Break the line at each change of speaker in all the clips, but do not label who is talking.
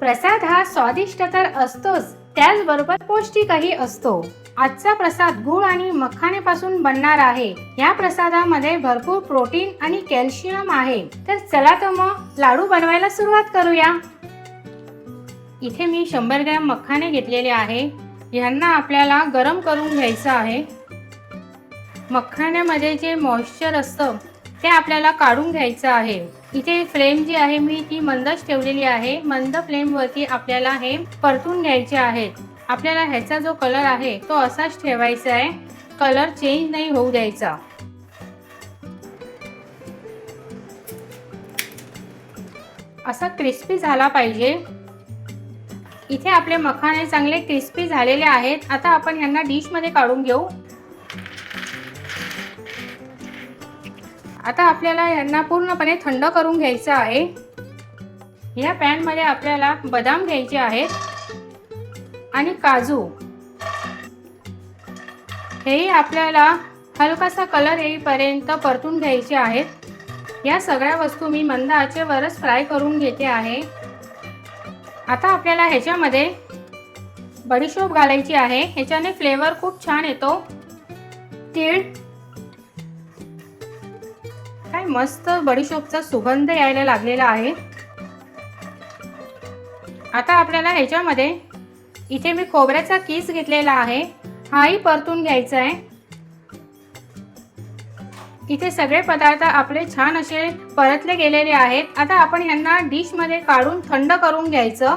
प्रसाद हा स्वादिष्ट तर असतोच त्याचबरोबर पौष्टिकही असतो. आजचा प्रसाद गुळ आणि मखानेपासून बनणार आहे. या प्रसादामध्ये भरपूर प्रोटीन आणि कॅल्शियम आहे. तर चला तर मग लाडू बनवायला सुरुवात करूया. इथे मी शंभर ग्रॅम मखाने घेतलेले आहे. यांना आपल्याला गरम करून घ्यायचं आहे. मखाण्यामध्ये जे मॉइश्चर असतं ते आपल्याला काढून घ्यायचं आहे. इथे फ्लेम जी आहे मी ती मंदच ठेवलेली आहे. मंद फ्लेमवरती आपल्याला हे परतून घ्यायचे आहेत. आपल्याला ह्याचा जो कलर आहे तो असाच ठेवायचा आहे. कलर चेंज नाही होऊ द्यायचा. असा क्रिस्पी झाला पाहिजे. इथे आपले मखाणे चांगले क्रिस्पी झालेले आहेत. आता आपण यांना डिशमध्ये काढून घेऊ. आता आपल्याला यांना पूर्णपणे थंड करून घ्यायचं आहे. या पॅनमध्ये आपल्याला बदाम घ्यायचे आहेत आणि काजू. हेही आपल्याला हलकासा कलर येईपर्यंत परतून घ्यायचे आहेत. या सगळ्या वस्तू मी मंद आचेवरच फ्राय करून घेते आहे. आता आपल्याला ह्याच्यामध्ये बडीशोप घालायची आहे. ह्याच्याने फ्लेवर खूप छान येतो. तीळ काय मस्त बडीशोपचा सुगंध यायला लागलेला आहे. आता आपल्याला ह्याच्यामध्ये इथे मी खोबऱ्याचा किस घेतलेला आहे. हाही परतून घ्यायचा आहे. इथे सगळे पदार्थ आपले छान असे परतले गेलेले आहेत. आता आपण यांना डिशमध्ये काढून थंड करून घ्यायचं.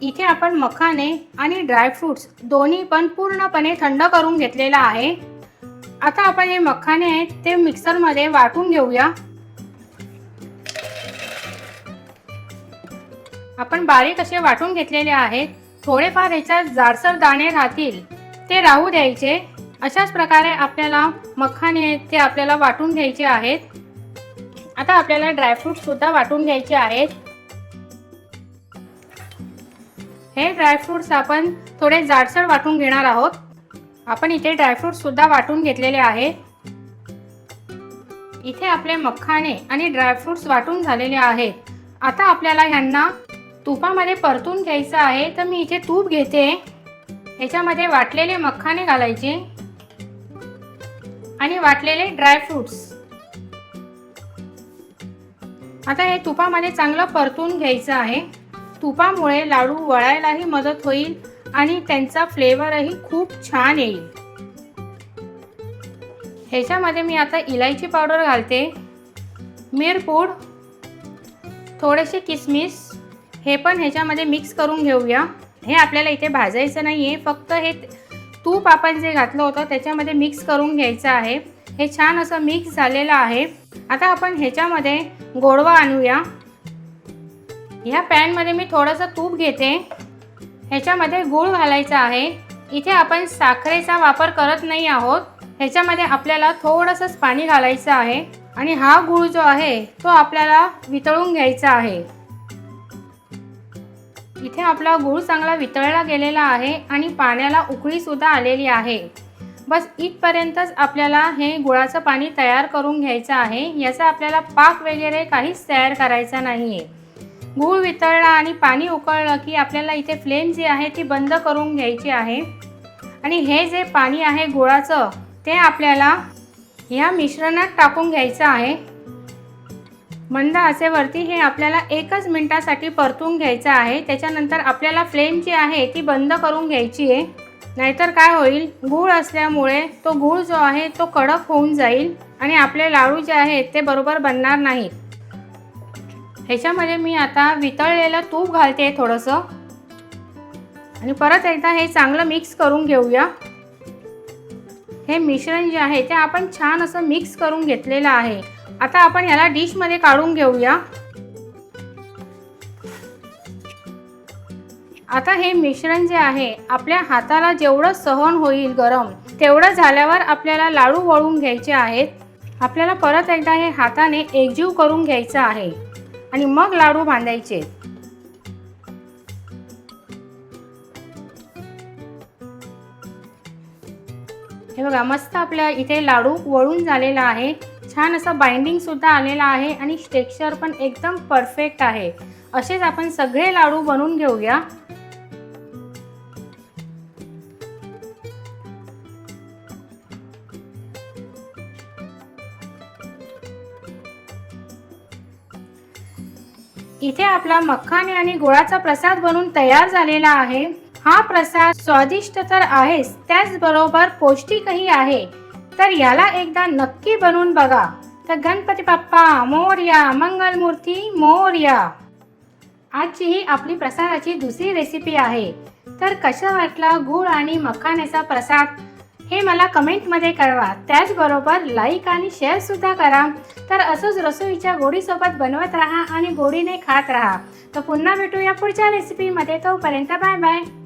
इथे आपण मखाने आणि ड्रायफ्रुट्स दोन्ही पण पूर्णपणे थंड करून घेतलेला आहे. आता आपण हे मखाने आहेत ते मिक्सरमध्ये वाटून घेऊया. आपण बारीक असे वाटून घेतलेले आहेत. थोडेफार ह्याच्यात जाडसर दाणे राहतील. ते राहू द्यायचे. अशाच प्रकारे आपल्याला मखाने आहेत ते आपल्याला वाटून घ्यायचे आहेत. आता आपल्याला ड्रायफ्रुट्ससुद्धा वाटून घ्यायचे आहेत. हे ड्रायफ्रुट्स आपण थोडे जाडसर वाटून घेणार आहोत. आपण इथे ड्रायफ्रूट सुद्धा वाटून घेतलेले आहेत इथे आपले मखाणे आणि ड्रायफ्रूट्स वाटून झालेले आहेत आता आपल्याला ह्यांना तुपामध्ये परतून घ्यायचं आहे तर मी इथे तूप घेते. ह्याच्यामध्ये वाटलेले मखाने घालायचे आणि वाटलेले ड्रायफ्रूट्स आता हे तुपामध्ये चांगलं परतून घ्यायचं आहे. तुपामुळे लाडू वळायलाही मदत होईल. आणि त्यांचा फ्लेवरही खूप छान येईल. ह्याच्यामध्ये मी आता इलायची पावडर घालते. मिरपूड थोडेसे किसमिस हे पण ह्याच्यामध्ये मिक्स करून घेऊया. हे आपल्याला इथे भाजायचं नाही आहे फक्त हे तूप आपण जे घातलं होतं त्याच्यामध्ये मिक्स करून घ्यायचं आहे. हे छान असं मिक्स झालेलं आहे. आता आपण ह्याच्यामध्ये गोडवा आणूया. ह्या पॅनमध्ये मी थोडंसं तूप घेते. ह्याच्यामध्ये गूळ घालायचा आहे. इथे आपण साखरेचा वापर करत नाही आहोत. ह्याच्यामध्ये आपल्याला थोडंसंच पाणी घालायचं आहे आणि हा गूळ जो आहे तो आपल्याला वितळून घ्यायचा आहे. इथे आपला गूळ चांगला वितळला गेलेला आहे आणि पाण्याला उकळीसुद्धा आलेली आहे. बस इथपर्यंतच आपल्याला हे गुळाचं पाणी तयार करून घ्यायचं आहे. याचा आपल्याला पाक वगैरे काहीच तयार करायचा नाही आहे गूळ वितळला आणि पाणी उकळलं की आपल्याला इथे फ्लेम जी आहे ती बंद करून घ्यायची आहे. आणि हे जे पाणी आहे गुळाचं ते आपल्याला ह्या मिश्रणात टाकून घ्यायचं आहे. मंद आचेवरती हे आपल्याला एकच मिनटासाठी परतून घ्यायचं आहे. त्याच्यानंतर आपल्याला फ्लेम जी आहे ती बंद करून घ्यायची आहे. नाहीतर काय होईल? गूळ असल्यामुळे तो गूळ जो आहे तो कडक होऊन जाईल आणि आपले लाडू जे आहेत ते बरोबर बनणार नाहीत. ह्याच्यामध्ये मी आता वितळलेलं तूप घालते थोडंसं. आणि परत एकदा हे चांगलं मिक्स करून घेऊया. हे मिश्रण जे आहे ते आपण छान असं मिक्स करून घेतलेलं आहे. आता आपण ह्याला डिशमध्ये काढून घेऊया. आता हे मिश्रण जे आहे आपल्या हाताला जेवढं सहन होईल गरम तेवढं झाल्यावर आपल्याला लाडू वळून घ्यायचे आहेत. आपल्याला परत एकदा हे हाताने एकजीव करून घ्यायचं आहे. आणि मग लाडू बांधायचे. हे बघा मस्त आपल्या इथे लाडू वळून झालेला आहे. छान असं बाइंडिंग सुद्धा आलेला आहे आणि टेक्स्चर पण एकदम परफेक्ट आहे. असेच आपण सगळे लाडू बनवून घेऊया. इथे आपला मखाने आणि गुळाचा प्रसाद बनून तयार झालेला आहे. हा प्रसाद स्वादिष्ट तर आहेच त्याचबरोबर पौष्टिकही आहे. तर याला एकदा नक्की बनवून बघा. तर गणपती बाप्पा मोर्या मंगलमूर्ती मोर्या. आजची ही आपली प्रसादाची दुसरी रेसिपी आहे. तर कशा वाटला गूळ आणि मखाण्याचा प्रसाद हे मला कमेंटमध्ये कळवा. त्याचबरोबर लाईक आणि शेअर सुद्धा करा. तर असंच रसोईच्या गोडीसोबत बनवत राहा आणि गोडीने खात राहा. तर पुन्हा भेटूया पुढच्या रेसिपीमध्ये तोपर्यंत बाय बाय